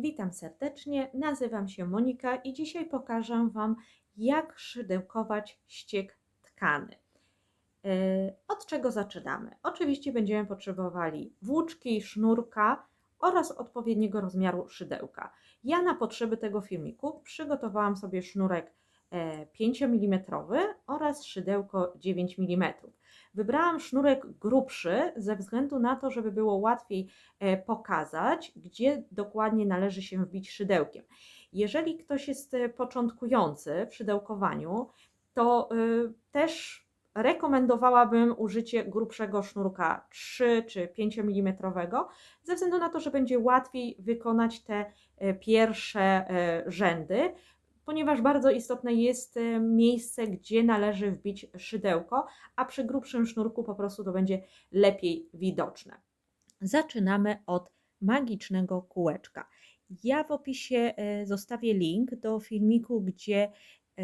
Witam serdecznie, nazywam się Monika i dzisiaj pokażę Wam, jak szydełkować ściek tkany. Yy, Od czego zaczynamy? Oczywiście będziemy potrzebowali włóczki, sznurka oraz odpowiedniego rozmiaru szydełka. Ja na potrzeby tego filmiku przygotowałam sobie sznurek e, 5 mm oraz szydełko 9 mm. Wybrałam sznurek grubszy ze względu na to, żeby było łatwiej e, pokazać, gdzie dokładnie należy się wbić szydełkiem. Jeżeli ktoś jest e, początkujący w szydełkowaniu, to y, też rekomendowałabym użycie grubszego sznurka 3 czy 5 mm, ze względu na to, że będzie łatwiej wykonać te e, pierwsze e, rzędy, ponieważ bardzo istotne jest e, miejsce, gdzie należy wbić szydełko, a przy grubszym sznurku po prostu to będzie lepiej widoczne. Zaczynamy od magicznego kółeczka. Ja w opisie e, zostawię link do filmiku, gdzie e,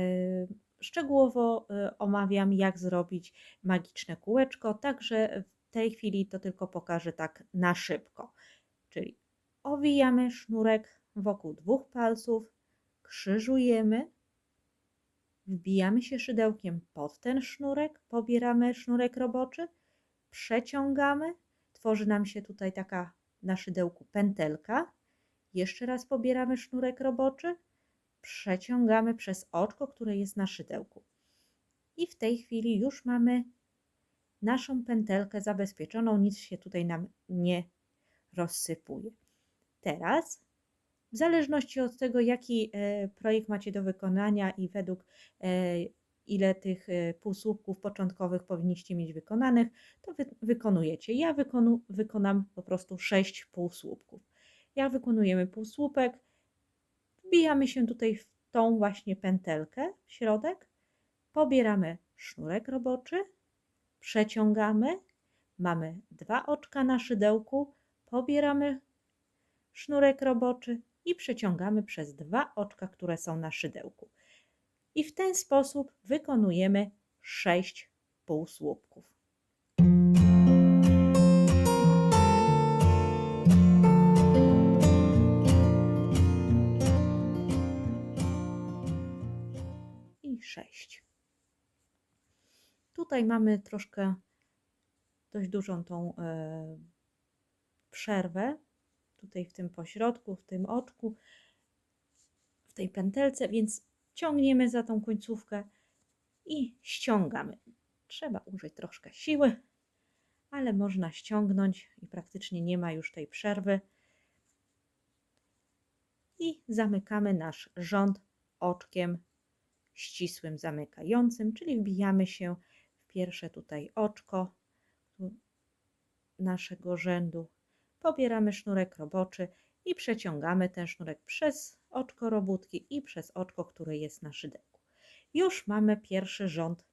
szczegółowo omawiam, jak zrobić magiczne kółeczko, także w tej chwili to tylko pokażę tak na szybko. Czyli owijamy sznurek wokół dwóch palców, krzyżujemy, wbijamy się szydełkiem pod ten sznurek, pobieramy sznurek roboczy, przeciągamy, tworzy nam się tutaj taka na szydełku pętelka, jeszcze raz pobieramy sznurek roboczy, przeciągamy przez oczko, które jest na szydełku. I w tej chwili już mamy naszą pętelkę zabezpieczoną, nic się tutaj nam nie rozsypuje. Teraz, w zależności od tego, jaki e, projekt macie do wykonania i według e, ile tych e, półsłupków początkowych powinniście mieć wykonanych, to wy, wykonujecie. Ja wykonu, wykonam po prostu 6 półsłupków. Jak wykonujemy półsłupek, wbijamy się tutaj w tą właśnie pętelkę w środek, pobieramy sznurek roboczy, przeciągamy, mamy dwa oczka na szydełku, pobieramy sznurek roboczy i przeciągamy przez dwa oczka, które są na szydełku. I w ten sposób wykonujemy sześć półsłupków. I sześć. Tutaj mamy troszkę dość dużą tą e, przerwę, tutaj w tym pośrodku, w tym oczku, w tej pętelce, więc ciągniemy za tą końcówkę i ściągamy. Trzeba użyć troszkę siły, ale można ściągnąć i praktycznie nie ma już tej przerwy. I zamykamy nasz rząd oczkiem ścisłym zamykającym, czyli wbijamy się w pierwsze tutaj oczko naszego rzędu, pobieramy sznurek roboczy i przeciągamy ten sznurek przez oczko robótki i przez oczko, które jest na szydełku. Już mamy pierwszy rząd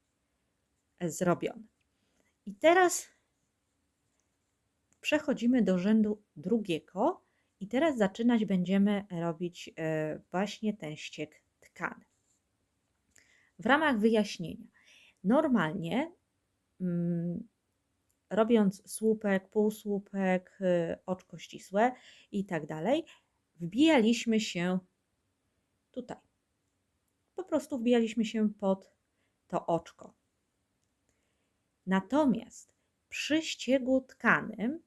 zrobiony. I teraz przechodzimy do rzędu drugiego i teraz zaczynać będziemy robić e, właśnie ten ściek tkany. W ramach wyjaśnienia. Normalnie mm, robiąc słupek, półsłupek, y, oczko ścisłe i tak dalej, wbijaliśmy się tutaj. Po prostu wbijaliśmy się pod to oczko. Natomiast przy ściegu tkanym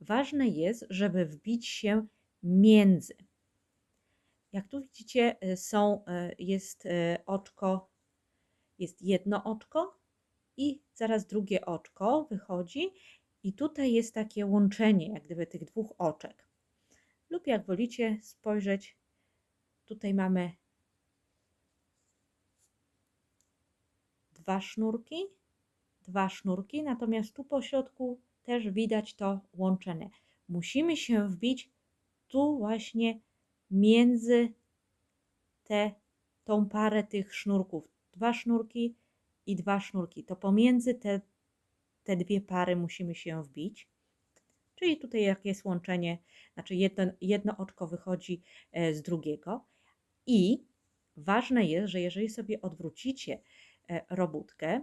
ważne jest, żeby wbić się między. Jak tu widzicie, y, są, y, jest oczko, jest jedno oczko i zaraz drugie oczko wychodzi i tutaj jest takie łączenie jak gdyby tych dwóch oczek. Lub jak wolicie spojrzeć, tutaj mamy dwa sznurki, dwa sznurki, natomiast tu po środku też widać to łączenie. Musimy się wbić tu właśnie między te, tą parę tych sznurków. Dwa sznurki, i dwa sznurki. To pomiędzy te, te dwie pary musimy się wbić. Czyli tutaj jak jest łączenie, znaczy jedno, jedno oczko wychodzi e, z drugiego. I ważne jest, że jeżeli sobie odwrócicie e, robótkę,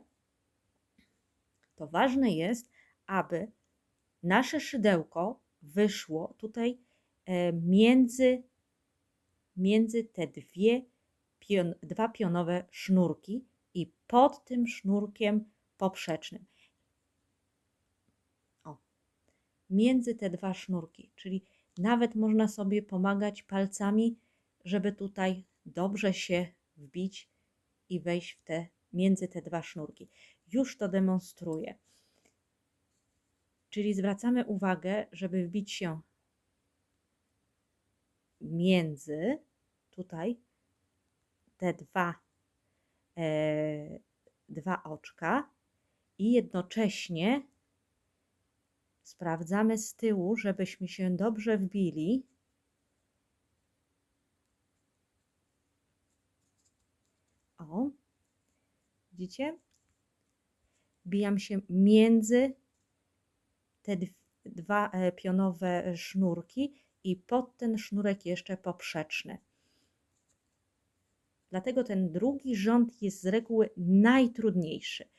to ważne jest, aby nasze szydełko wyszło tutaj e, między między te dwie pion, dwa pionowe sznurki i pod tym sznurkiem poprzecznym. O, między te dwa sznurki, czyli nawet można sobie pomagać palcami, żeby tutaj dobrze się wbić i wejść w te, między te dwa sznurki. Już to demonstruję. Czyli zwracamy uwagę, żeby wbić się między tutaj te dwa, dwa oczka i jednocześnie sprawdzamy z tyłu, żebyśmy się dobrze wbili. O, widzicie? Wbijam się między te dwa e, pionowe sznurki i pod ten sznurek jeszcze poprzeczny. Dlatego ten drugi rząd jest z reguły najtrudniejszy.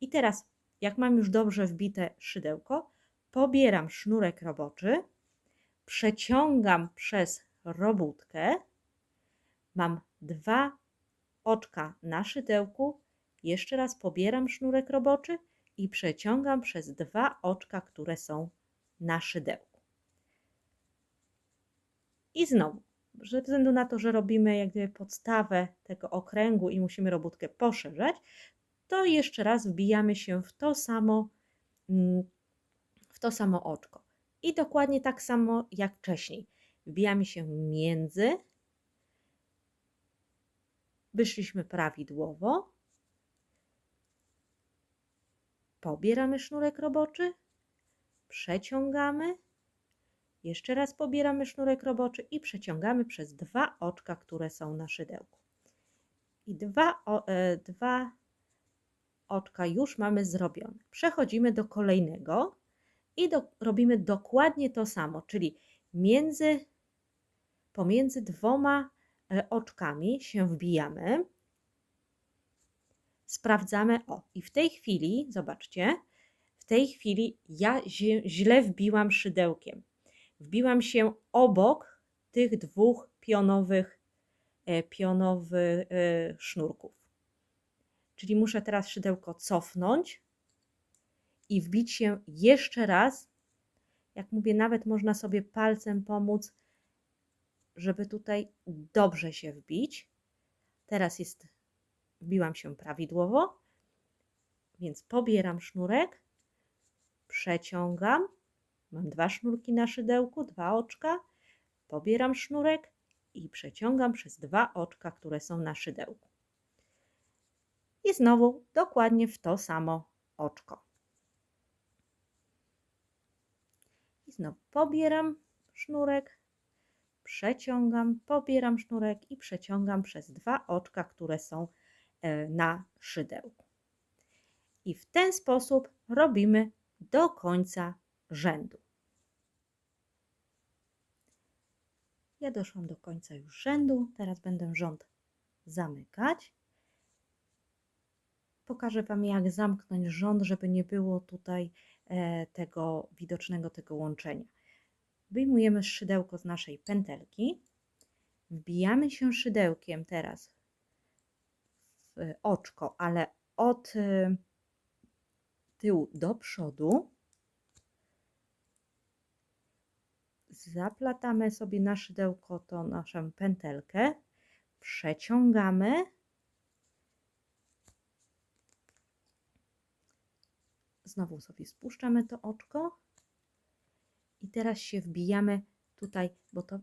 I teraz, jak mam już dobrze wbite szydełko, pobieram sznurek roboczy, przeciągam przez robótkę, mam dwa oczka na szydełku, jeszcze raz pobieram sznurek roboczy i przeciągam przez dwa oczka, które są na szydełku. I znowu, ze względu na to, że robimy jak gdyby podstawę tego okręgu i musimy robótkę poszerzać, to jeszcze raz wbijamy się w to samo, mm, w to samo oczko. I dokładnie tak samo jak wcześniej. Wbijamy się między, wyszliśmy prawidłowo, pobieramy sznurek roboczy, przeciągamy, jeszcze raz pobieramy sznurek roboczy i przeciągamy przez dwa oczka, które są na szydełku. I dwa, o, e, dwa oczka już mamy zrobione. Przechodzimy do kolejnego i do, robimy dokładnie to samo, czyli między, pomiędzy dwoma e, oczkami się wbijamy. Sprawdzamy, o i w tej chwili, zobaczcie, w tej chwili ja źle wbiłam szydełkiem wbiłam się obok tych dwóch pionowych, e, pionowych e, sznurków. Czyli muszę teraz szydełko cofnąć i wbić się jeszcze raz. Jak mówię, nawet można sobie palcem pomóc, żeby tutaj dobrze się wbić. Teraz jest, wbiłam się prawidłowo, więc pobieram sznurek, przeciągam Mam dwa sznurki na szydełku, dwa oczka, pobieram sznurek i przeciągam przez dwa oczka, które są na szydełku. I znowu dokładnie w to samo oczko. I znowu pobieram sznurek, przeciągam, pobieram sznurek i przeciągam przez dwa oczka, które są e, na szydełku. I w ten sposób robimy do końca rzędu. Ja doszłam do końca już rzędu, teraz będę rząd zamykać. Pokażę Wam, jak zamknąć rząd, żeby nie było tutaj e, tego widocznego tego łączenia. Wyjmujemy szydełko z naszej pętelki, wbijamy się szydełkiem teraz w oczko, ale od e, tyłu do przodu. Zaplatamy sobie na szydełko tą naszą pętelkę, przeciągamy. Znowu sobie spuszczamy to oczko i teraz się wbijamy tutaj, bo to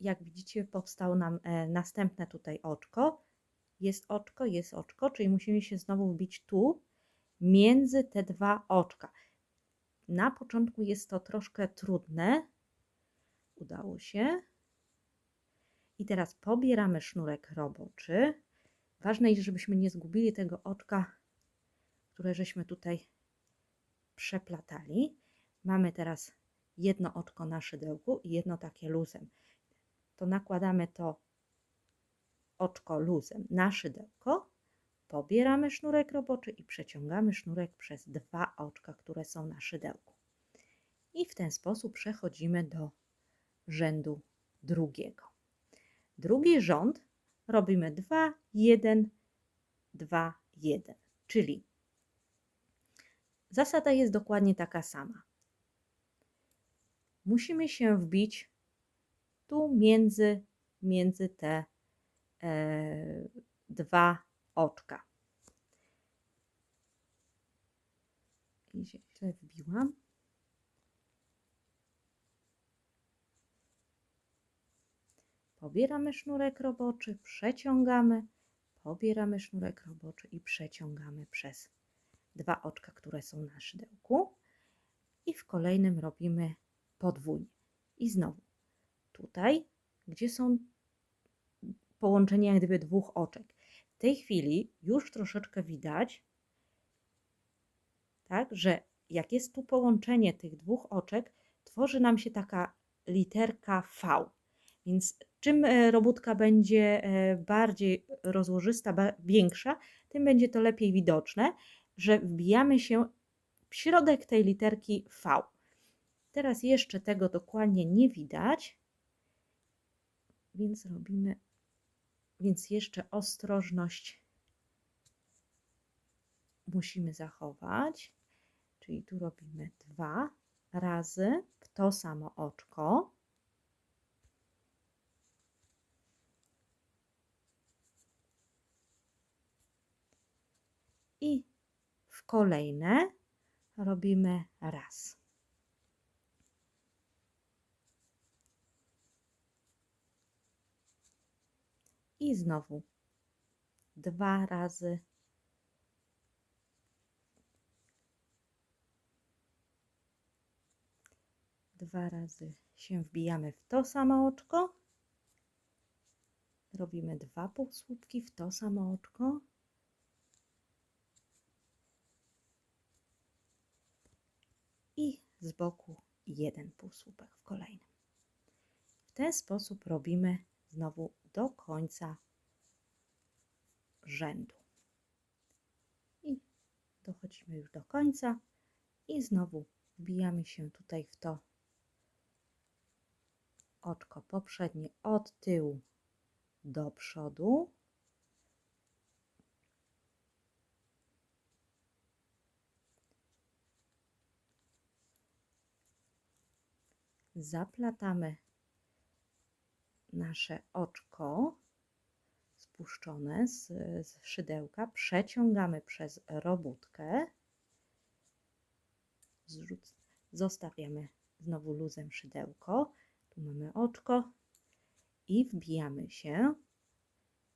jak widzicie powstało nam e, następne tutaj oczko. Jest oczko, jest oczko, czyli musimy się znowu wbić tu między te dwa oczka. Na początku jest to troszkę trudne, Udało się. I teraz pobieramy sznurek roboczy. Ważne jest, żebyśmy nie zgubili tego oczka, które żeśmy tutaj przeplatali. Mamy teraz jedno oczko na szydełku i jedno takie luzem. To nakładamy to oczko luzem na szydełko, pobieramy sznurek roboczy i przeciągamy sznurek przez dwa oczka, które są na szydełku. I w ten sposób przechodzimy do rzędu drugiego. Drugi rząd robimy 2, 1, 2, 1, czyli zasada jest dokładnie taka sama. Musimy się wbić tu między, między te e, dwa oczka. I się źle wbiłam. Pobieramy sznurek roboczy, przeciągamy, pobieramy sznurek roboczy i przeciągamy przez dwa oczka, które są na szydełku. I w kolejnym robimy podwójnie. I znowu tutaj, gdzie są połączenia jak gdyby dwóch oczek. W tej chwili już troszeczkę widać, tak, że jak jest tu połączenie tych dwóch oczek, tworzy nam się taka literka V. Więc czym e, robótka będzie e, bardziej rozłożysta, większa, tym będzie to lepiej widoczne, że wbijamy się w środek tej literki V. Teraz jeszcze tego dokładnie nie widać, więc robimy, więc jeszcze ostrożność musimy zachować. Czyli tu robimy dwa razy w to samo oczko. I w kolejne robimy raz. I znowu dwa razy. Dwa razy się wbijamy w to samo oczko. Robimy dwa półsłupki w to samo oczko. I z boku jeden półsłupek w kolejnym. W ten sposób robimy znowu do końca rzędu. I dochodzimy już do końca i znowu wbijamy się tutaj w to oczko poprzednie od tyłu do przodu. Zaplatamy nasze oczko spuszczone z, z szydełka, przeciągamy przez robótkę, zrzuc, zostawiamy znowu luzem szydełko, tu mamy oczko i wbijamy się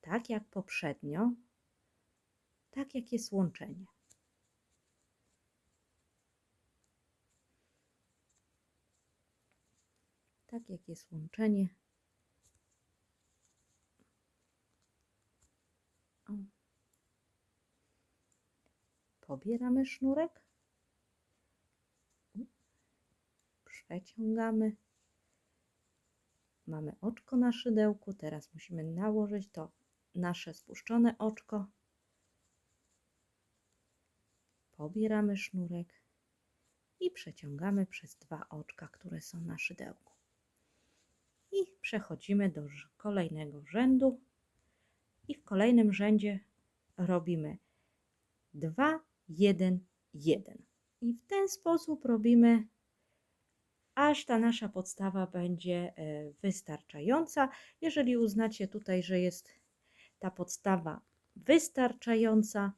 tak jak poprzednio, tak jak jest łączenie. Tak jak jest łączenie, O. Pobieramy sznurek, przeciągamy. Mamy oczko na szydełku, teraz musimy nałożyć to nasze spuszczone oczko. Pobieramy sznurek i przeciągamy przez dwa oczka, które są na szydełku. I przechodzimy do kolejnego rzędu i w kolejnym rzędzie robimy 2, 1, 1. I w ten sposób robimy, aż ta nasza podstawa będzie e, wystarczająca. Jeżeli uznacie tutaj, że jest ta podstawa wystarczająca,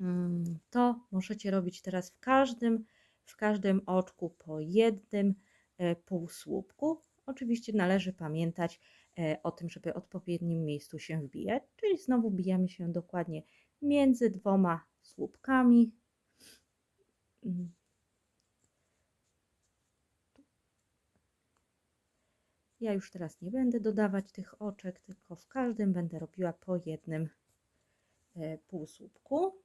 mm, to możecie robić teraz w każdym, w każdym oczku po jednym e, półsłupku. Oczywiście należy pamiętać, e, o tym, żeby w odpowiednim miejscu się wbijać, czyli znowu bijamy się dokładnie między dwoma słupkami. Ja już teraz nie będę dodawać tych oczek, tylko w każdym będę robiła po jednym e, półsłupku.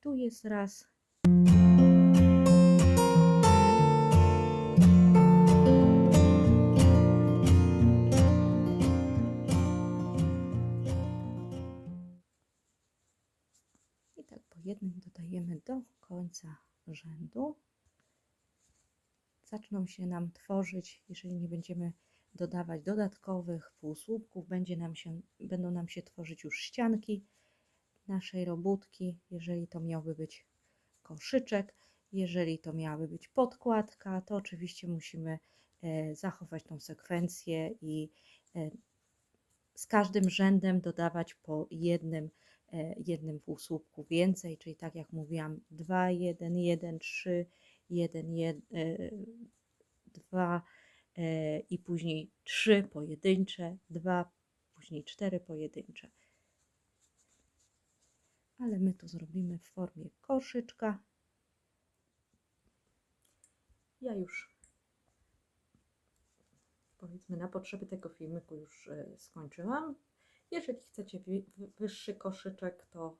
Tu jest raz, jednym dodajemy do końca rzędu. Zaczną się nam tworzyć, jeżeli nie będziemy dodawać dodatkowych półsłupków, będzie nam się, będą nam się tworzyć już ścianki naszej robótki, jeżeli to miałby być koszyczek, jeżeli to miałaby być podkładka, to oczywiście musimy e, zachować tą sekwencję i e, z każdym rzędem dodawać po jednym, jednym półsłupku więcej, czyli tak jak mówiłam 2, 1, 1, 3, 1, 1, 2 e, i później 3 pojedyncze, 2, później 4 pojedyncze. Ale my to zrobimy w formie koszyczka. Ja już powiedzmy na potrzeby tego filmiku już e, skończyłam. Jeżeli chcecie wyższy koszyczek, to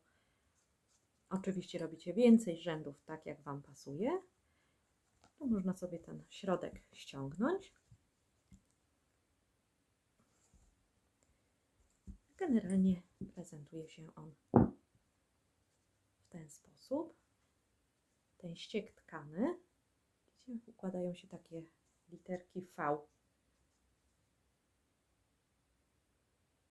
oczywiście robicie więcej rzędów, tak jak Wam pasuje. To można sobie ten środek ściągnąć. Generalnie prezentuje się on w ten sposób. Ten ściek tkany. Układają się takie literki V